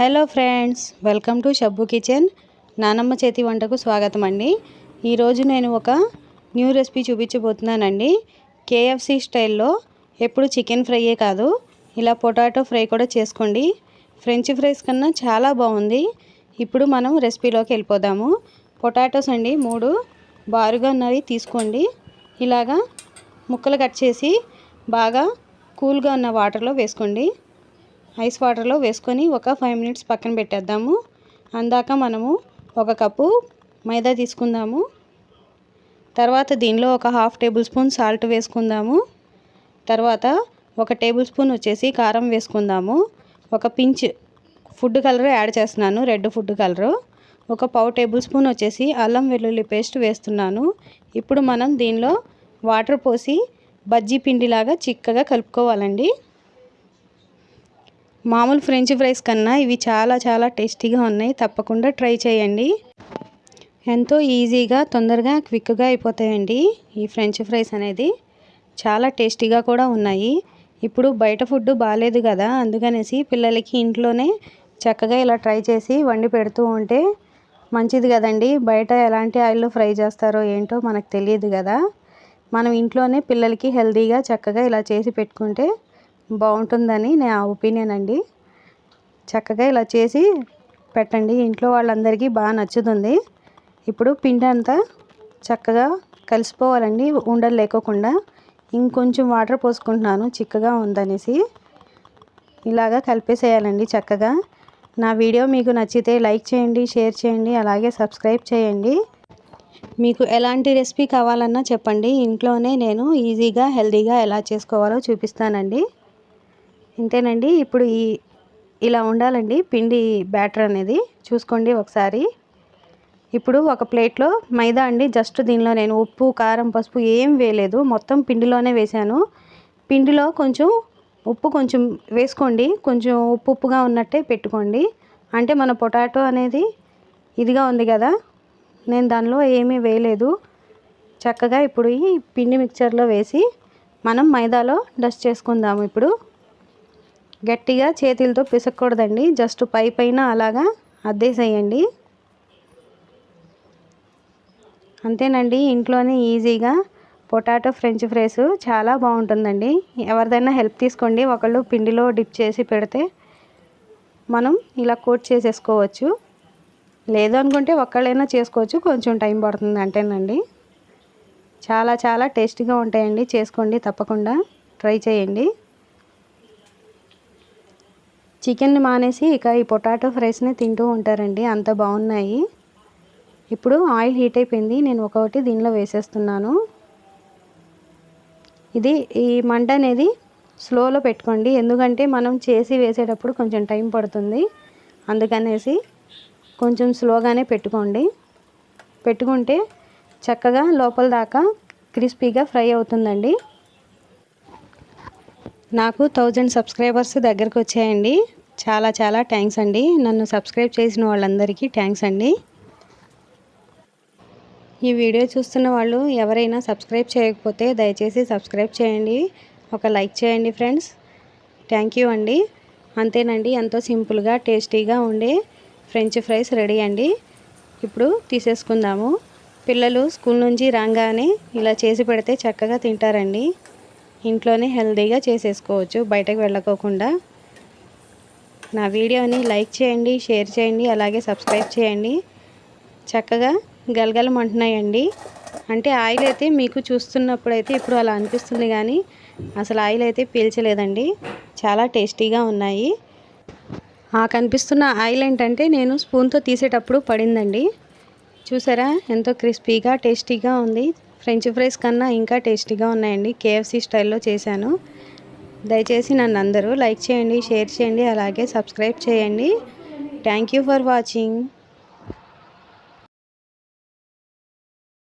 Hello friends welcome to Shabbu kitchen. నానమ్మ చేతి వంటకు స్వాగతం అండి. ఈరోజు నేను ఒక న్యూ రెసిపీ చూపించబోతున్నానండి. కేఎఫ్సి స్టైల్లో ఎప్పుడు చికెన్ ఫ్రైయే కాదు ఇలా పొటాటో ఫ్రై కూడా చేసుకోండి. ఫ్రెంచ్ ఫ్రైస్ కన్నా చాలా బాగుంది. ఇప్పుడు మనం రెసిపీలోకి వెళ్ళిపోదాము. పొటాటోస్ అండి మూడు బారుగా ఉన్నవి తీసుకోండి. ఇలాగా ముక్కలు కట్ చేసి బాగా కూల్గా ఉన్న వాటర్లో వేసుకోండి. ఐస్ వాటర్లో వేసుకొని ఒక ఫైవ్ మినిట్స్ పక్కన పెట్టేద్దాము. అందాక మనము ఒక కప్పు మైదా తీసుకుందాము. తర్వాత దీనిలో ఒక హాఫ్ టేబుల్ స్పూన్ సాల్ట్ వేసుకుందాము. తర్వాత ఒక టేబుల్ స్పూన్ వచ్చేసి కారం వేసుకుందాము. ఒక పించ్ ఫుడ్ కలర్ యాడ్ చేస్తున్నాను రెడ్ ఫుడ్ కలరు. ఒక పావు టేబుల్ స్పూన్ వచ్చేసి అల్లం వెల్లుల్లి పేస్ట్ వేస్తున్నాను. ఇప్పుడు మనం దీనిలో వాటర్ పోసి బజ్జీ పిండిలాగా చిక్కగా కలుపుకోవాలండి. మామూలు ఫ్రెంచ్ ఫ్రైస్ కన్నా ఇవి చాలా చాలా టేస్టీగా ఉన్నాయి. తప్పకుండా ట్రై చేయండి. ఎంతో ఈజీగా తొందరగా క్విక్గా అయిపోతాయండి ఈ ఫ్రెంచ్ ఫ్రైస్ అనేది. చాలా టేస్టీగా కూడా ఉన్నాయి. ఇప్పుడు బయట ఫుడ్ బాగాలేదు కదా అందుకనేసి పిల్లలకి ఇంట్లోనే చక్కగా ఇలా ట్రై చేసి వండి పెడుతూ ఉంటే మంచిది కదండి. బయట ఎలాంటి ఆయిల్లో ఫ్రై చేస్తారో ఏంటో మనకు తెలియదు కదా. మనం ఇంట్లోనే పిల్లలకి హెల్తీగా చక్కగా ఇలా చేసి పెట్టుకుంటే బాగుంటుందని నా ఒపీనియన్ అండి. చక్కగా ఇలా చేసి పెట్టండి. ఇంట్లో వాళ్ళందరికీ బాగా నచ్చుతుంది. ఇప్పుడు పిండి అంతా చక్కగా కలిసిపోవాలండి. ఉండలు లేకోకుండా. ఇంకొంచెం వాటర్ పోసుకుంటున్నాను. చిక్కగా ఉందనేసి. ఇలాగా కలిపేసేయాలండి చక్కగా. నా వీడియో మీకు నచ్చితే లైక్ చేయండి షేర్ చేయండి అలాగే సబ్స్క్రైబ్ చేయండి. మీకు ఎలాంటి రెసిపీ కావాలన్నా చెప్పండి. ఇంట్లోనే నేను ఈజీగా హెల్తీగా ఎలా చేసుకోవాలో చూపిస్తానండి. ఇంతేనండి. ఇప్పుడు ఈ ఇలా ఉండాలండి. పిండి బ్యాటర్ అనేది చూసుకోండి ఒకసారి. ఇప్పుడు ఒక ప్లేట్లో మైదా అండి. జస్ట్ దీనిలో నేను ఉప్పు కారం పసుపు ఏం వేయలేదు. మొత్తం పిండిలోనే వేశాను. పిండిలో కొంచెం ఉప్పు కొంచెం వేసుకోండి. కొంచెం ఉప్పు ఉప్పుగా ఉన్నట్టే పెట్టుకోండి. అంటే మన పొటాటో అనేది ఇదిగా ఉంది కదా. నేను దానిలో ఏమీ వేయలేదు. చక్కగా ఇప్పుడు ఈ పిండి మిక్చర్లో వేసి మనం మైదాలో డస్ట్ చేసుకుందాము ఇప్పుడు. గట్టిగా చేతులతో పిసకూడదండి. జస్ట్ పై పైన అలాగా అద్దేసేయండి. అంతేనండి ఇంట్లోనే ఈజీగా పొటాటో ఫ్రెంచ్ ఫ్రైస్ చాలా బాగుంటుందండి. ఎవరిదైనా హెల్ప్ తీసుకోండి. ఒకళ్ళు పిండిలో డిప్ చేసి పెడితే మనం ఇలా కోట్ చేసేసుకోవచ్చు. లేదు అనుకుంటే ఒక్కళ్ళైనా చేసుకోవచ్చు. కొంచెం టైం పడుతుంది అంటేనండి. చాలా చాలా టేస్టీగా ఉంటాయండి. చేసుకోండి తప్పకుండా. ట్రై చేయండి. చికెన్ మానేసి ఇక ఈ పొటాటో ఫ్రైస్ని తింటూ ఉంటారండి. అంత బాగున్నాయి. ఇప్పుడు ఆయిల్ హీట్ అయిపోయింది. నేను ఒకటి దీనిలో వేసేస్తున్నాను. ఇది ఈ మంట అనేది స్లోలో పెట్టుకోండి. ఎందుకంటే మనం చేసి వేసేటప్పుడు కొంచెం టైం పడుతుంది. అందుకనేసి కొంచెం స్లోగానే పెట్టుకోండి. పెట్టుకుంటే చక్కగా లోపల దాకా క్రిస్పీగా ఫ్రై అవుతుందండి. నాకు థౌజండ్ సబ్స్క్రైబర్స్ దగ్గరకు వచ్చాయండి. చాలా చాలా థ్యాంక్స్ అండి. నన్ను సబ్స్క్రైబ్ చేసిన వాళ్ళందరికీ థ్యాంక్స్ అండి. ఈ వీడియో చూస్తున్న వాళ్ళు ఎవరైనా సబ్స్క్రైబ్ చేయకపోతే దయచేసి సబ్స్క్రైబ్ చేయండి. ఒక లైక్ చేయండి ఫ్రెండ్స్. థ్యాంక్ యూ అండి. అంతేనండి ఎంతో సింపుల్గా టేస్టీగా ఉండే ఫ్రెంచ్ ఫ్రైస్ రెడీ అండి. ఇప్పుడు తీసేసుకుందాము. పిల్లలు స్కూల్ నుంచి రాగానే ఇలా చేసి పెడితే చక్కగా తింటారండి. ఇంట్లోనే హెల్తీగా చేసేసుకోవచ్చు బయటకు వెళ్ళకోకుండా. నా వీడియోని లైక్ చేయండి షేర్ చేయండి అలాగే సబ్స్క్రైబ్ చేయండి. చక్కగా గలగలమంటున్నాయండి. అంటే ఆయిల్ అయితే మీకు చూస్తున్నప్పుడు అయితే ఇప్పుడు అలా అనిపిస్తుంది కానీ అసలు ఆయిల్ అయితే పీల్చలేదండి. చాలా టేస్టీగా ఉన్నాయి. ఆ కనిపిస్తున్న ఆయిల్ ఏంటంటే నేను స్పూన్తో తీసేటప్పుడు పడిందండి. చూసారా? ఎంతో క్రిస్పీగా టేస్టీగా ఉంది. ఫ్రెంచ్ ఫ్రైస్ కన్నా ఇంకా టేస్టీగా ఉన్నాయండి. కేఎఫ్సీ స్టైల్లో చేశాను. దయచేసి నన్ను అందరూ లైక్ చేయండి షేర్ చేయండి అలాగే సబ్స్క్రైబ్ చేయండి. Thank you for watching.